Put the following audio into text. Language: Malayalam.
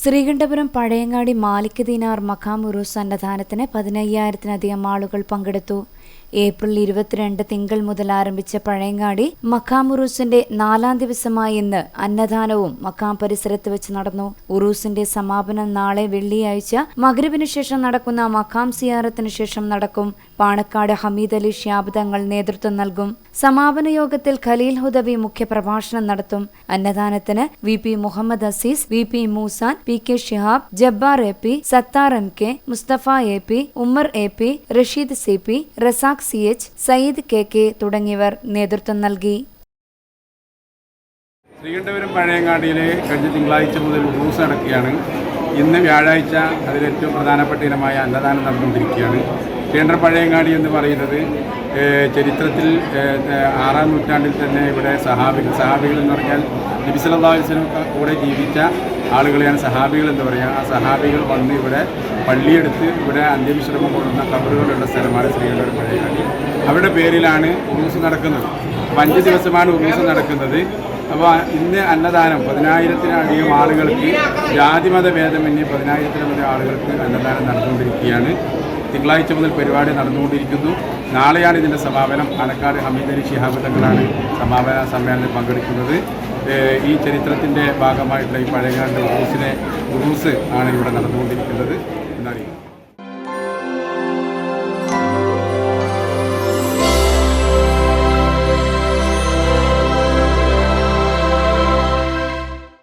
ശ്രീകണ്ഠപുരം പഴയങ്ങാടി മാലിക് ദീനാർ മഖാമുറു സന്നദ്ധാനത്തിന് അന്നദാനത്തിന് പതിനയ്യായിരത്തിലധികം ആളുകൾ പങ്കെടുത്തു. ഏപ്രിൽ ഇരുപത്തിരണ്ട് തിങ്കൾ മുതൽ ആരംഭിച്ച പഴയങ്ങാടി മക്കാം ഉറൂസിന്റെ നാലാം ദിവസമായ ഇന്ന് അന്നദാനവും മക്കാം പരിസരത്ത് വെച്ച് നടന്നു. ഉറൂസിന്റെ സമാപനം നാളെ വെള്ളിയാഴ്ച. മകരവിന് ശേഷം നടക്കുന്ന മക്കാം സിയാറത്തിന് ശേഷം നടക്കും. പാണക്കാട് ഹമീദ് അലി ഷ്യാബ് തങ്ങൾ നേതൃത്വം നൽകും. സമാപന യോഗത്തിൽ ഖലീൽ ഹുദവി മുഖ്യപ്രഭാഷണം നടത്തും. അന്നദാനത്തിന് V P Muhammad Azeez V P Moosan P K Shihab Jabbar A P Sathar M K Musthafa A P Ummer A P Rasheed C P Razak C H Sayyid K K തുടങ്ങിയവർ നേതൃത്വം നൽകി. ശ്രീകണ്ഠപുരം പഴയങ്ങാടിയിലെ കഴിഞ്ഞ തിങ്കളാഴ്ച മുതൽ ഉറൂസ് നടക്കുകയാണ്. ഇന്ന് വ്യാഴാഴ്ച അതിലേറ്റവും പ്രധാനപ്പെട്ട ഇനമായ അന്നദാനം നടന്നുകൊണ്ടിരിക്കുകയാണ്. കേന്ദ്ര പഴയങ്ങാടി എന്ന് പറയുന്നത് ചരിത്രത്തിൽ ആറാം നൂറ്റാണ്ടിൽ തന്നെ ഇവിടെ സഹാബികൾ സഹാബികൾ എന്ന് പറഞ്ഞാൽ നബിസലാസ്ലം കൂടെ ജീവിച്ച ആളുകളെയാണ് സഹാബികൾ എന്ന് പറയുക ആ സഹാബികൾ വന്ന് ഇവിടെ പള്ളിയെടുത്ത് ഇവിടെ അന്ത്യവിശ്രമം കൊള്ളുന്ന കബറുകളുള്ള സ്ഥലമാണ് ശ്രീകണ്ഠപുരം അവരുടെ പേരിലാണ് ഉറൂസ് നടക്കുന്നത്. അപ്പോൾ അഞ്ച് ദിവസമാണ് ഉറൂസ് നടക്കുന്നത്. അപ്പോൾ ഇന്ന് അന്നദാനം പതിനായിരത്തിനധികം ആളുകൾക്ക് ജാതിമത ഭേദമന്യേ പതിനായിരത്തിലധികം ആളുകൾക്ക് അന്നദാനം നടന്നുകൊണ്ടിരിക്കുകയാണ്. തിങ്കളാഴ്ച മുതൽ പരിപാടി നടന്നുകൊണ്ടിരിക്കുന്നു. നാളെയാണ് ഇതിന്റെ സമാപനം. പാലക്കാട് ഹമീദ് അലി തങ്ങളാണ് സമാപന സമ്മേളനം പങ്കെടുക്കുന്നത്. ഈ ചരിത്രത്തിന്റെ ഭാഗമായിട്ടുള്ള ഈ പഴയകാലത്തെ ഉറൂസിനെ ഉറൂസ് ആണ് ഇവിടെ നടന്നുകൊണ്ടിരിക്കുന്നത്. എന്നറിയുന്നു